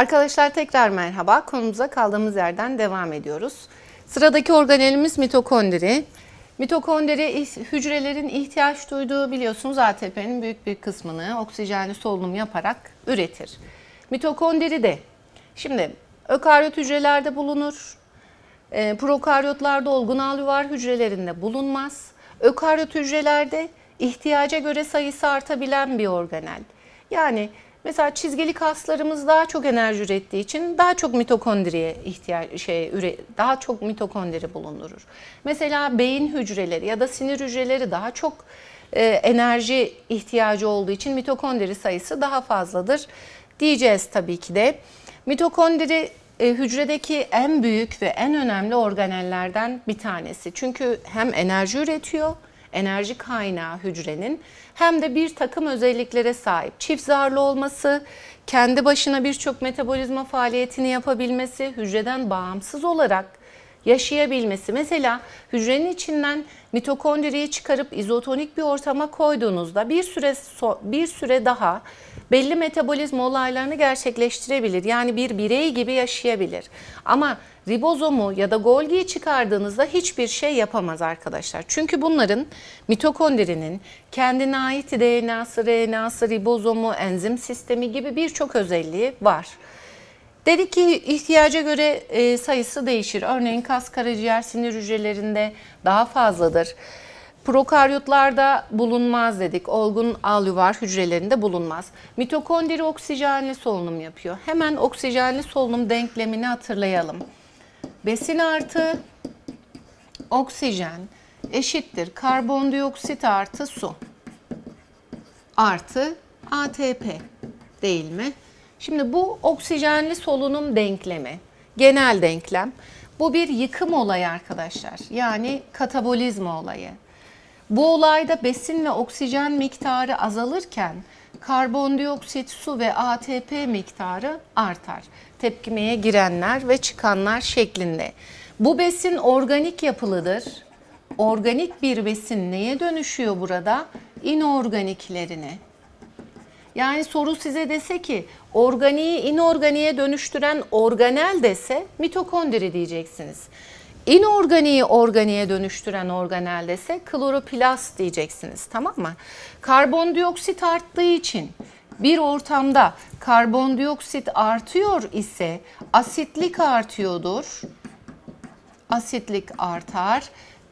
Arkadaşlar tekrar merhaba. Konumuza kaldığımız yerden devam ediyoruz. Sıradaki organelimiz mitokondri. Mitokondri hücrelerin ihtiyaç duyduğu biliyorsunuz ATP'nin büyük bir kısmını oksijenli solunum yaparak üretir. Mitokondri de şimdi ökaryot hücrelerde bulunur. E, prokaryotlarda olgun alüvar hücrelerinde bulunmaz. Ökaryot hücrelerde ihtiyaca göre sayısı artabilen bir organel. Yani mesela çizgili kaslarımız daha çok enerji ürettiği için daha çok mitokondriye ihtiyaç şey üre, daha çok mitokondri bulundurur. Mesela beyin hücreleri ya da sinir hücreleri daha çok e, enerji ihtiyacı olduğu için mitokondri sayısı daha fazladır diyeceğiz tabii ki de. Mitokondri e, hücredeki en büyük ve en önemli organellerden bir tanesi. Çünkü hem enerji üretiyor, enerji kaynağı hücrenin hem de bir takım özelliklere sahip. Çift zarlı olması, kendi başına birçok metabolizma faaliyetini yapabilmesi, hücreden bağımsız olarak yaşayabilmesi. Mesela hücrenin içinden mitokondriyi çıkarıp izotonik bir ortama koyduğunuzda bir süre bir süre daha belli metabolizma olaylarını gerçekleştirebilir. Yani bir birey gibi yaşayabilir. Ama ribozomu ya da Golgi'yi çıkardığınızda hiçbir şey yapamaz arkadaşlar. Çünkü bunların mitokondrinin kendine ait DNA'sı, RNA'sı, ribozomu, enzim sistemi gibi birçok özelliği var. Dedik ki ihtiyaca göre e, sayısı değişir. Örneğin kas, karaciğer, sinir hücrelerinde daha fazladır. Prokaryotlarda bulunmaz dedik. Olgun alüvar hücrelerinde bulunmaz. Mitokondri oksijenli solunum yapıyor. Hemen oksijenli solunum denklemini hatırlayalım. Besin artı oksijen eşittir karbondioksit artı su artı ATP değil mi? Şimdi bu oksijenli solunum denklemi, genel denklem. Bu bir yıkım olayı arkadaşlar. Yani katabolizma olayı. Bu olayda besin ve oksijen miktarı azalırken karbondioksit, su ve ATP miktarı artar. Tepkimeye girenler ve çıkanlar şeklinde. Bu besin organik yapılıdır. Organik bir besin neye dönüşüyor burada? İnorganiklerine. Yani soru size dese ki organiği inorganiğe dönüştüren organel dese mitokondri diyeceksiniz. İnorganiği organiğe dönüştüren organel dese kloroplast diyeceksiniz tamam mı? Karbondioksit arttığı için bir ortamda karbondioksit artıyor ise asitlik artıyordur. Asitlik artar.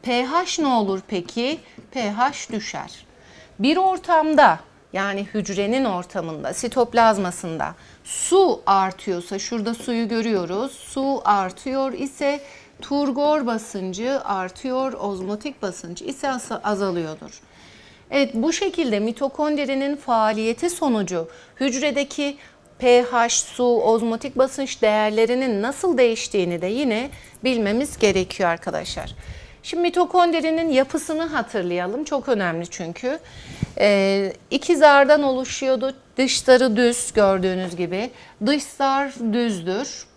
pH ne olur peki? pH düşer. Bir ortamda yani hücrenin ortamında, sitoplazmasında su artıyorsa, şurada suyu görüyoruz. Su artıyor ise turgor basıncı artıyor, ozmotik basınç ise azalıyordur. Evet bu şekilde mitokondrinin faaliyeti sonucu hücredeki pH, su, ozmotik basınç değerlerinin nasıl değiştiğini de yine bilmemiz gerekiyor arkadaşlar. Şimdi mitokondrinin yapısını hatırlayalım. Çok önemli çünkü. Ee, iki zardan oluşuyordu. Dış zarı düz gördüğünüz gibi. Dış zar düzdür.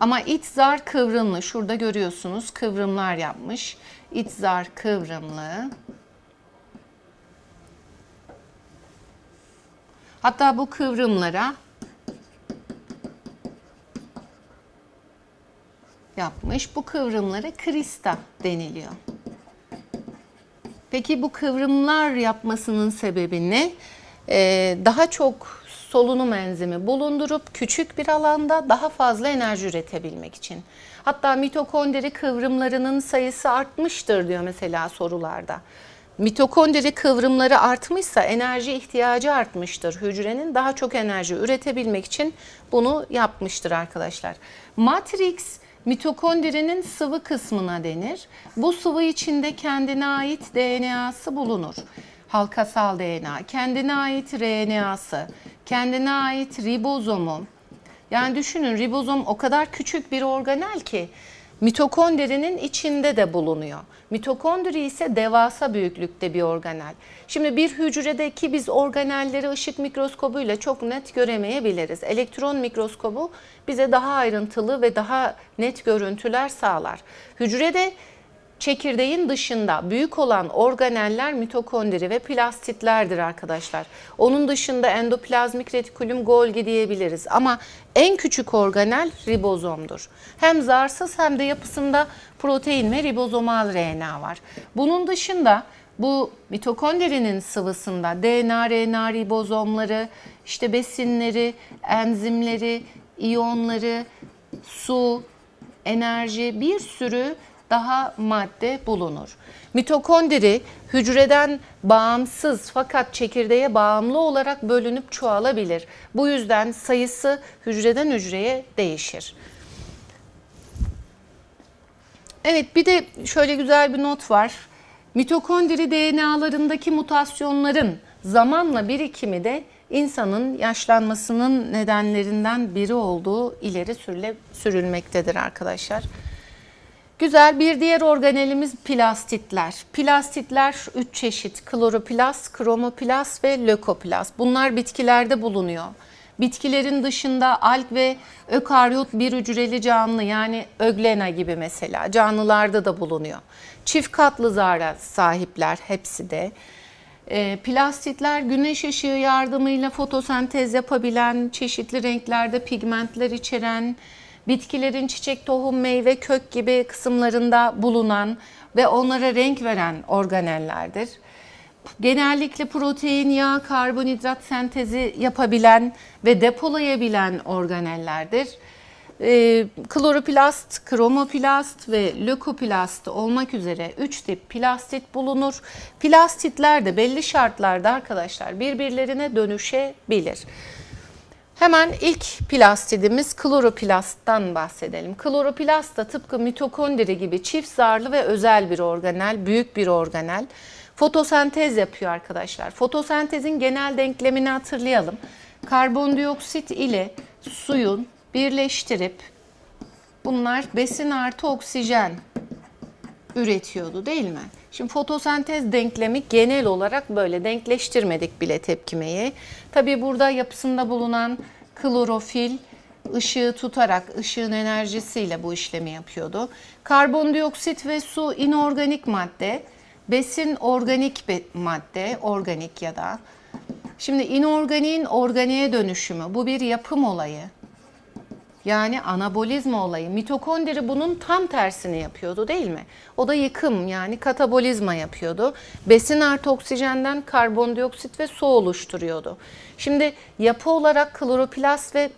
Ama iç zar kıvrımlı. Şurada görüyorsunuz kıvrımlar yapmış. İç zar kıvrımlı. Hatta bu kıvrımlara yapmış. Bu kıvrımlara krista deniliyor. Peki bu kıvrımlar yapmasının sebebi ne? Ee, daha çok solunum enzimi bulundurup küçük bir alanda daha fazla enerji üretebilmek için. Hatta mitokondri kıvrımlarının sayısı artmıştır diyor mesela sorularda. Mitokondri kıvrımları artmışsa enerji ihtiyacı artmıştır. Hücrenin daha çok enerji üretebilmek için bunu yapmıştır arkadaşlar. Matrix mitokondrinin sıvı kısmına denir. Bu sıvı içinde kendine ait DNA'sı bulunur. Halkasal DNA, kendine ait RNA'sı, kendine ait ribozomu. Yani düşünün ribozom o kadar küçük bir organel ki mitokondrinin içinde de bulunuyor. Mitokondri ise devasa büyüklükte bir organel. Şimdi bir hücredeki biz organelleri ışık mikroskobuyla çok net göremeyebiliriz. Elektron mikroskobu bize daha ayrıntılı ve daha net görüntüler sağlar. Hücrede çekirdeğin dışında büyük olan organeller mitokondri ve plastitlerdir arkadaşlar. Onun dışında endoplazmik retikulum Golgi diyebiliriz ama en küçük organel ribozomdur. Hem zarsız hem de yapısında protein ve ribozomal RNA var. Bunun dışında bu mitokondrinin sıvısında DNA, RNA ribozomları, işte besinleri, enzimleri, iyonları, su, enerji bir sürü daha madde bulunur. Mitokondri hücreden bağımsız fakat çekirdeğe bağımlı olarak bölünüp çoğalabilir. Bu yüzden sayısı hücreden hücreye değişir. Evet bir de şöyle güzel bir not var. Mitokondri DNA'larındaki mutasyonların zamanla birikimi de insanın yaşlanmasının nedenlerinden biri olduğu ileri sürüle, sürülmektedir arkadaşlar. Güzel bir diğer organelimiz plastitler. Plastitler 3 çeşit kloroplast, kromoplast ve lökoplast. Bunlar bitkilerde bulunuyor. Bitkilerin dışında alg ve ökaryot bir hücreli canlı yani öglena gibi mesela canlılarda da bulunuyor. Çift katlı zarra sahipler hepsi de. E, plastitler güneş ışığı yardımıyla fotosentez yapabilen, çeşitli renklerde pigmentler içeren, bitkilerin çiçek, tohum, meyve, kök gibi kısımlarında bulunan ve onlara renk veren organellerdir. Genellikle protein, yağ, karbonhidrat sentezi yapabilen ve depolayabilen organellerdir. E, kloroplast, kromoplast ve lökoplast olmak üzere 3 tip plastit bulunur. Plastitler de belli şartlarda arkadaşlar birbirlerine dönüşebilir. Hemen ilk plastidimiz kloroplasttan bahsedelim. Kloroplast da tıpkı mitokondri gibi çift zarlı ve özel bir organel, büyük bir organel. Fotosentez yapıyor arkadaşlar. Fotosentezin genel denklemini hatırlayalım. Karbondioksit ile suyun birleştirip bunlar besin artı oksijen üretiyordu değil mi? Şimdi fotosentez denklemi genel olarak böyle denkleştirmedik bile tepkimeyi. Tabi burada yapısında bulunan klorofil ışığı tutarak ışığın enerjisiyle bu işlemi yapıyordu. Karbondioksit ve su inorganik madde, besin organik madde, organik ya da. Şimdi inorganiğin organiğe dönüşümü bu bir yapım olayı. Yani anabolizma olayı. Mitokondri bunun tam tersini yapıyordu değil mi? O da yıkım yani katabolizma yapıyordu. Besin artı oksijenden karbondioksit ve su oluşturuyordu. Şimdi yapı olarak kloroplast ve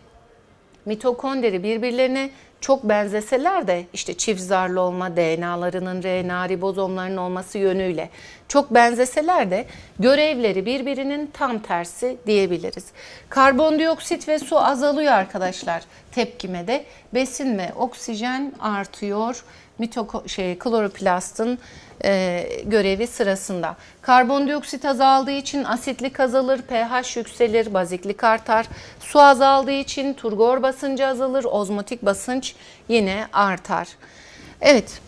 mitokondri birbirlerine çok benzeseler de işte çift zarlı olma, DNA'larının, RNA ribozomlarının olması yönüyle çok benzeseler de görevleri birbirinin tam tersi diyebiliriz. Karbondioksit ve su azalıyor arkadaşlar tepkimede. Besin ve oksijen artıyor mitoko şey kloroplastın e, görevi sırasında. Karbondioksit azaldığı için asitlik azalır, pH yükselir, baziklik artar. Su azaldığı için turgor basıncı azalır, ozmotik basınç yine artar. Evet.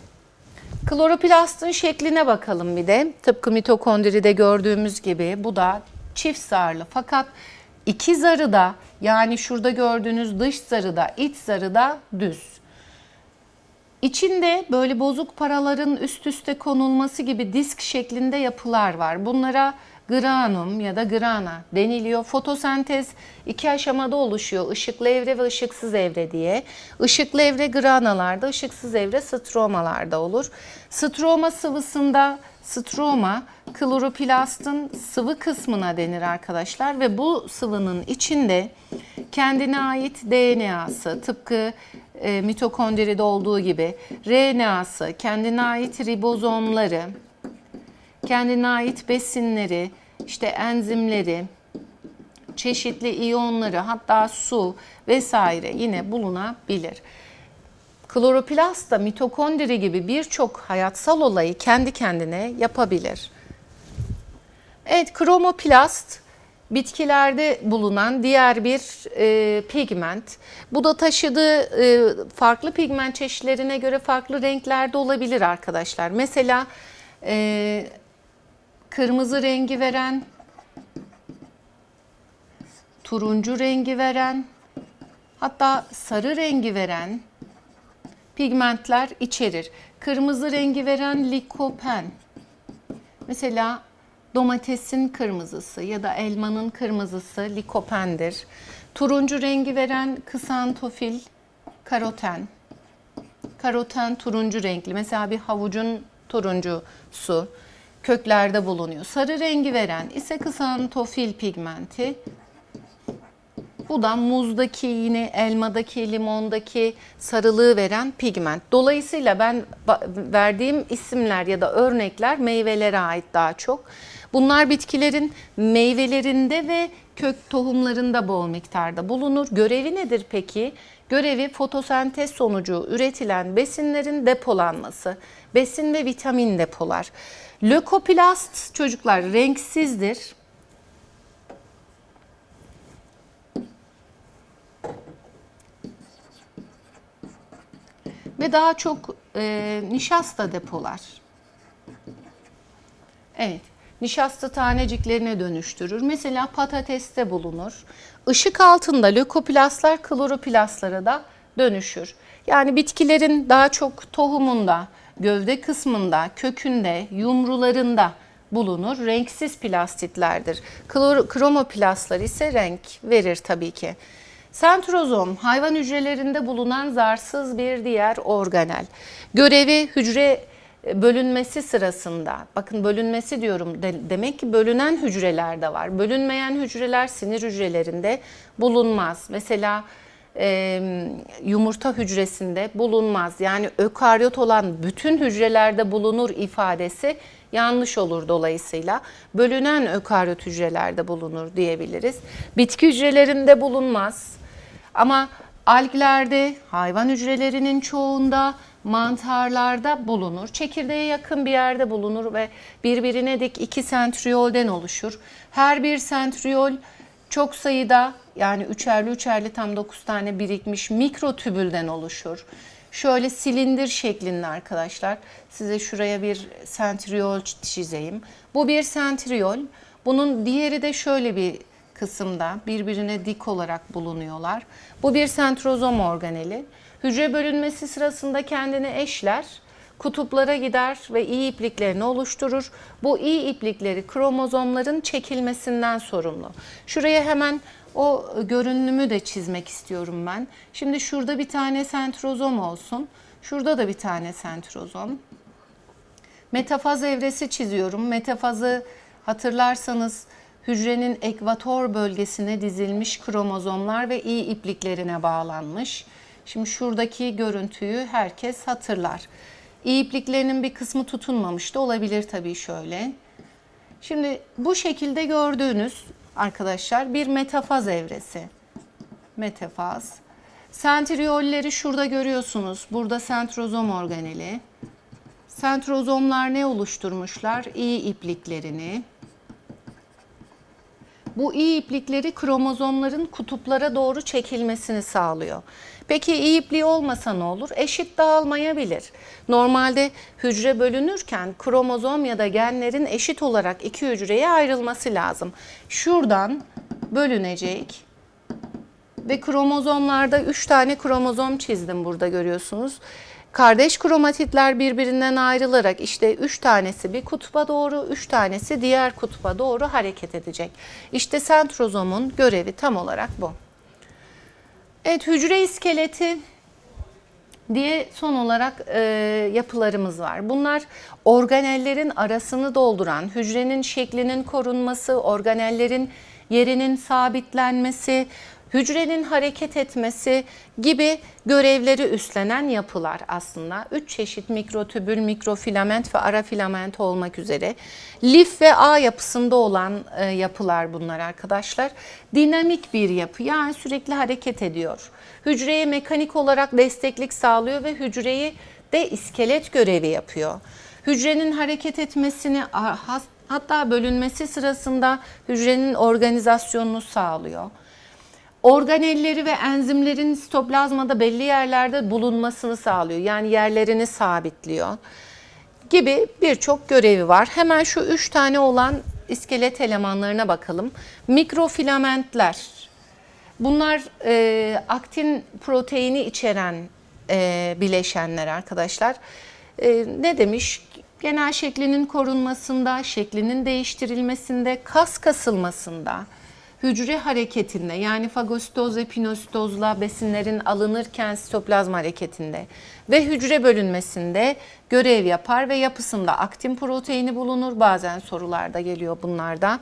Kloroplastın şekline bakalım bir de. Tıpkı mitokondride gördüğümüz gibi bu da çift zarlı. Fakat iki zarı da yani şurada gördüğünüz dış zarı da iç zarı da düz. İçinde böyle bozuk paraların üst üste konulması gibi disk şeklinde yapılar var. Bunlara granum ya da grana deniliyor. Fotosentez iki aşamada oluşuyor. Işıklı evre ve ışıksız evre diye. Işıklı evre granalarda, ışıksız evre stromalarda olur. Stroma sıvısında stroma kloroplastın sıvı kısmına denir arkadaşlar ve bu sıvının içinde kendine ait DNA'sı tıpkı e, mitokondride olduğu gibi RNA'sı, kendine ait ribozomları, kendine ait besinleri, işte enzimleri, çeşitli iyonları hatta su vesaire yine bulunabilir. Kloroplast da mitokondri gibi birçok hayatsal olayı kendi kendine yapabilir. Evet, kromoplast bitkilerde bulunan diğer bir e, pigment. Bu da taşıdığı e, farklı pigment çeşitlerine göre farklı renklerde olabilir arkadaşlar. Mesela e, kırmızı rengi veren, turuncu rengi veren, hatta sarı rengi veren pigmentler içerir. Kırmızı rengi veren likopen. Mesela domatesin kırmızısı ya da elmanın kırmızısı likopendir. Turuncu rengi veren kısantofil, karoten. Karoten turuncu renkli. Mesela bir havucun turuncusu köklerde bulunuyor. Sarı rengi veren ise kısantofil pigmenti. Bu da muzdaki yine elmadaki, limondaki sarılığı veren pigment. Dolayısıyla ben verdiğim isimler ya da örnekler meyvelere ait daha çok. Bunlar bitkilerin meyvelerinde ve kök tohumlarında bol miktarda bulunur. Görevi nedir peki? Görevi fotosentez sonucu üretilen besinlerin depolanması. Besin ve vitamin depolar. Lökoplast çocuklar renksizdir. Ve daha çok e, nişasta depolar. Evet, nişasta taneciklerine dönüştürür. Mesela patateste bulunur. Işık altında lökoplastlar kloroplastlara da dönüşür. Yani bitkilerin daha çok tohumunda, gövde kısmında, kökünde, yumrularında bulunur. Renksiz plastitlerdir. Klor- kromoplastlar ise renk verir tabii ki. Sentrozom hayvan hücrelerinde bulunan zarsız bir diğer organel. Görevi hücre bölünmesi sırasında, bakın bölünmesi diyorum de- demek ki bölünen hücreler de var. Bölünmeyen hücreler sinir hücrelerinde bulunmaz. Mesela e, yumurta hücresinde bulunmaz. Yani ökaryot olan bütün hücrelerde bulunur ifadesi yanlış olur dolayısıyla. Bölünen ökaryot hücrelerde bulunur diyebiliriz. Bitki hücrelerinde bulunmaz. Ama alglerde, hayvan hücrelerinin çoğunda, mantarlarda bulunur. Çekirdeğe yakın bir yerde bulunur ve birbirine dik iki sentriyolden oluşur. Her bir sentriyol çok sayıda yani üçerli üçerli tam 9 tane birikmiş mikrotübülden oluşur. Şöyle silindir şeklinde arkadaşlar. Size şuraya bir sentriyol çizeyim. Bu bir sentriyol. Bunun diğeri de şöyle bir kısımda birbirine dik olarak bulunuyorlar. Bu bir sentrozom organeli. Hücre bölünmesi sırasında kendini eşler, kutuplara gider ve iyi ipliklerini oluşturur. Bu iyi iplikleri kromozomların çekilmesinden sorumlu. Şuraya hemen o görünümü de çizmek istiyorum ben. Şimdi şurada bir tane sentrozom olsun. Şurada da bir tane sentrozom. Metafaz evresi çiziyorum. Metafazı hatırlarsanız hücrenin ekvator bölgesine dizilmiş kromozomlar ve iyi ipliklerine bağlanmış. Şimdi şuradaki görüntüyü herkes hatırlar. İyi ipliklerinin bir kısmı tutunmamış da olabilir tabii şöyle. Şimdi bu şekilde gördüğünüz arkadaşlar bir metafaz evresi. Metafaz. Sentriyolleri şurada görüyorsunuz. Burada sentrozom organeli. Sentrozomlar ne oluşturmuşlar? İyi ipliklerini. Bu iyi iplikleri kromozomların kutuplara doğru çekilmesini sağlıyor. Peki iyi ipliği olmasa ne olur? Eşit dağılmayabilir. Normalde hücre bölünürken kromozom ya da genlerin eşit olarak iki hücreye ayrılması lazım. Şuradan bölünecek ve kromozomlarda 3 tane kromozom çizdim burada görüyorsunuz. Kardeş kromatitler birbirinden ayrılarak işte 3 tanesi bir kutba doğru, 3 tanesi diğer kutba doğru hareket edecek. İşte sentrozomun görevi tam olarak bu. Evet hücre iskeleti diye son olarak e, yapılarımız var. Bunlar organellerin arasını dolduran, hücrenin şeklinin korunması, organellerin yerinin sabitlenmesi, hücrenin hareket etmesi gibi görevleri üstlenen yapılar aslında. Üç çeşit mikrotübül, mikrofilament ve ara filament olmak üzere. Lif ve ağ yapısında olan e, yapılar bunlar arkadaşlar. Dinamik bir yapı yani sürekli hareket ediyor. Hücreye mekanik olarak desteklik sağlıyor ve hücreyi de iskelet görevi yapıyor. Hücrenin hareket etmesini hatta bölünmesi sırasında hücrenin organizasyonunu sağlıyor organelleri ve enzimlerin sitoplazmada belli yerlerde bulunmasını sağlıyor. Yani yerlerini sabitliyor gibi birçok görevi var. Hemen şu üç tane olan iskelet elemanlarına bakalım. Mikrofilamentler. Bunlar e, aktin proteini içeren e, bileşenler arkadaşlar. E, ne demiş? Genel şeklinin korunmasında, şeklinin değiştirilmesinde, kas kasılmasında, hücre hareketinde yani fagositoz ve pinositozla besinlerin alınırken sitoplazma hareketinde ve hücre bölünmesinde görev yapar ve yapısında aktin proteini bulunur. Bazen sorularda geliyor bunlarda.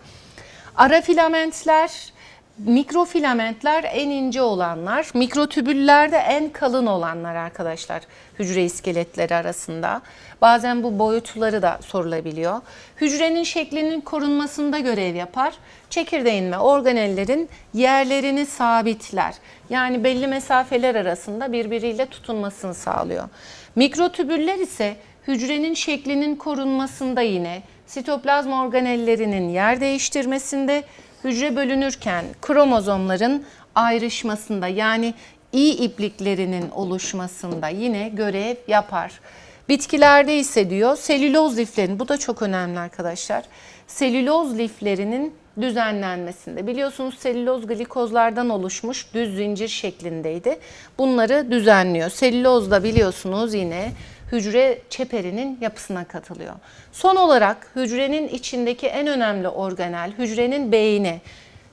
Ara filamentler, mikrofilamentler en ince olanlar, mikrotübüller de en kalın olanlar arkadaşlar hücre iskeletleri arasında. Bazen bu boyutları da sorulabiliyor. Hücrenin şeklinin korunmasında görev yapar. Çekirdeğin ve organellerin yerlerini sabitler. Yani belli mesafeler arasında birbiriyle tutunmasını sağlıyor. Mikrotübüller ise hücrenin şeklinin korunmasında yine sitoplazma organellerinin yer değiştirmesinde, hücre bölünürken kromozomların ayrışmasında yani iyi ipliklerinin oluşmasında yine görev yapar. Bitkilerde ise diyor selüloz liflerin bu da çok önemli arkadaşlar. Selüloz liflerinin düzenlenmesinde. Biliyorsunuz selüloz glikozlardan oluşmuş düz zincir şeklindeydi. Bunları düzenliyor. Selüloz da biliyorsunuz yine hücre çeperinin yapısına katılıyor. Son olarak hücrenin içindeki en önemli organel hücrenin beyni,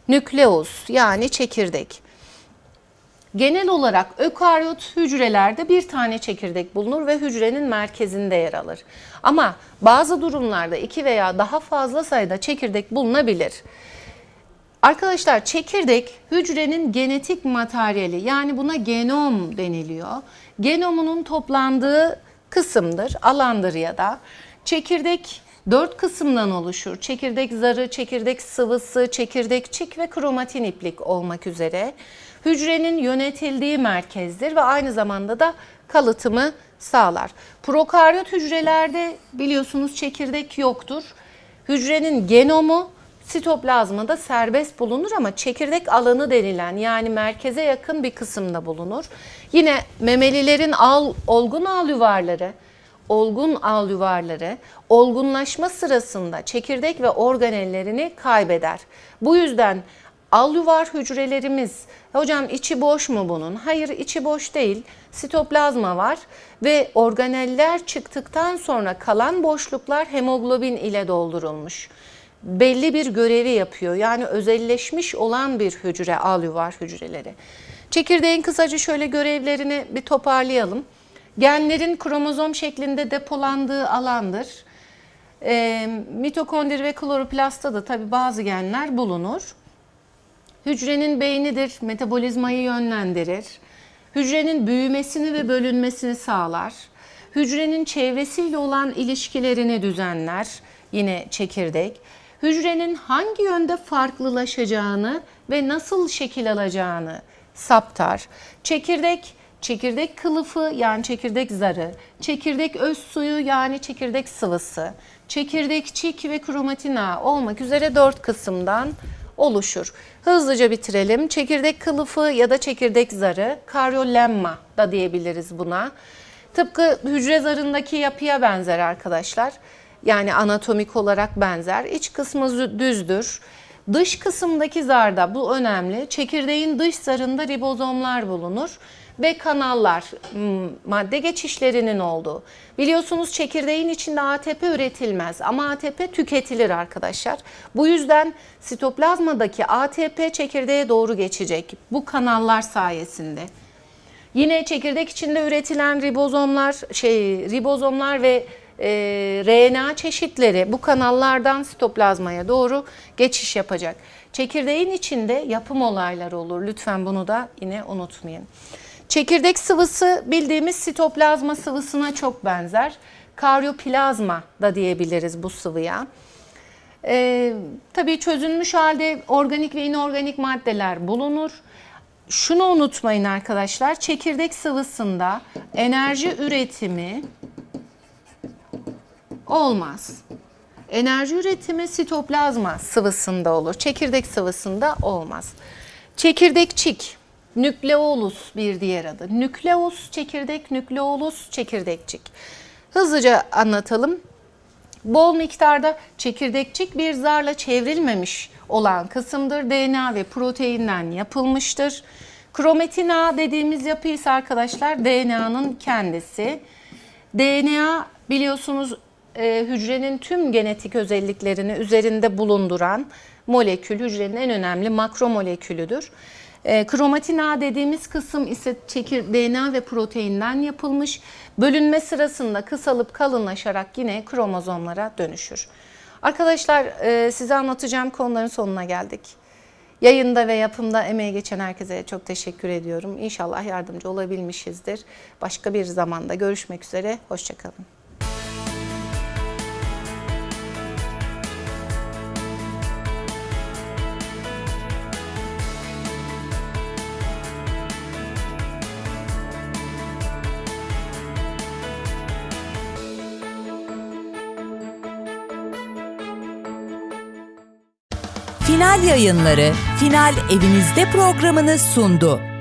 nükleus yani çekirdek. Genel olarak ökaryot hücrelerde bir tane çekirdek bulunur ve hücrenin merkezinde yer alır. Ama bazı durumlarda iki veya daha fazla sayıda çekirdek bulunabilir. Arkadaşlar çekirdek hücrenin genetik materyali yani buna genom deniliyor. Genomunun toplandığı kısımdır, alandır ya da çekirdek dört kısımdan oluşur. Çekirdek zarı, çekirdek sıvısı, çekirdekçik ve kromatin iplik olmak üzere hücrenin yönetildiği merkezdir ve aynı zamanda da kalıtımı sağlar. Prokaryot hücrelerde biliyorsunuz çekirdek yoktur. Hücrenin genomu sitoplazmada serbest bulunur ama çekirdek alanı denilen yani merkeze yakın bir kısımda bulunur. Yine memelilerin al, olgun al yuvarları, olgun al yuvarları olgunlaşma sırasında çekirdek ve organellerini kaybeder. Bu yüzden al yuvar hücrelerimiz, hocam içi boş mu bunun? Hayır içi boş değil. Sitoplazma var ve organeller çıktıktan sonra kalan boşluklar hemoglobin ile doldurulmuş belli bir görevi yapıyor. Yani özelleşmiş olan bir hücre, al yuvar hücreleri. Çekirdeğin kısaca şöyle görevlerini bir toparlayalım. Genlerin kromozom şeklinde depolandığı alandır. E, mitokondri ve kloroplastta da tabi bazı genler bulunur. Hücrenin beynidir, metabolizmayı yönlendirir. Hücrenin büyümesini ve bölünmesini sağlar. Hücrenin çevresiyle olan ilişkilerini düzenler. Yine çekirdek hücrenin hangi yönde farklılaşacağını ve nasıl şekil alacağını saptar. Çekirdek, çekirdek kılıfı yani çekirdek zarı, çekirdek öz suyu yani çekirdek sıvısı, çekirdekçik ve kromatin ağı olmak üzere dört kısımdan oluşur. Hızlıca bitirelim. Çekirdek kılıfı ya da çekirdek zarı, karyolemma da diyebiliriz buna. Tıpkı hücre zarındaki yapıya benzer arkadaşlar. Yani anatomik olarak benzer. İç kısmı düzdür. Dış kısımdaki zarda bu önemli. Çekirdeğin dış zarında ribozomlar bulunur ve kanallar madde geçişlerinin olduğu. Biliyorsunuz çekirdeğin içinde ATP üretilmez ama ATP tüketilir arkadaşlar. Bu yüzden sitoplazmadaki ATP çekirdeğe doğru geçecek bu kanallar sayesinde. Yine çekirdek içinde üretilen ribozomlar, şey ribozomlar ve e, RNA çeşitleri bu kanallardan sitoplazmaya doğru geçiş yapacak. Çekirdeğin içinde yapım olayları olur. Lütfen bunu da yine unutmayın. Çekirdek sıvısı bildiğimiz sitoplazma sıvısına çok benzer. Karyoplazma da diyebiliriz bu sıvıya. Ee, tabii çözülmüş halde organik ve inorganik maddeler bulunur. Şunu unutmayın arkadaşlar, çekirdek sıvısında enerji üretimi olmaz. Enerji üretimi sitoplazma sıvısında olur. Çekirdek sıvısında olmaz. Çekirdekçik, nükleolus bir diğer adı. Nükleus çekirdek, nükleolus çekirdekçik. Hızlıca anlatalım. Bol miktarda çekirdekçik bir zarla çevrilmemiş olan kısımdır. DNA ve proteinden yapılmıştır. Kromatin ağ dediğimiz yapı ise arkadaşlar DNA'nın kendisi. DNA biliyorsunuz e, hücrenin tüm genetik özelliklerini üzerinde bulunduran molekül, hücrenin en önemli makromolekülüdür. E, kromatin ağ dediğimiz kısım ise çekir DNA ve proteinden yapılmış. Bölünme sırasında kısalıp kalınlaşarak yine kromozomlara dönüşür. Arkadaşlar e, size anlatacağım konuların sonuna geldik. Yayında ve yapımda emeği geçen herkese çok teşekkür ediyorum. İnşallah yardımcı olabilmişizdir. Başka bir zamanda görüşmek üzere. Hoşçakalın. Yayınları Final Evinizde programını sundu.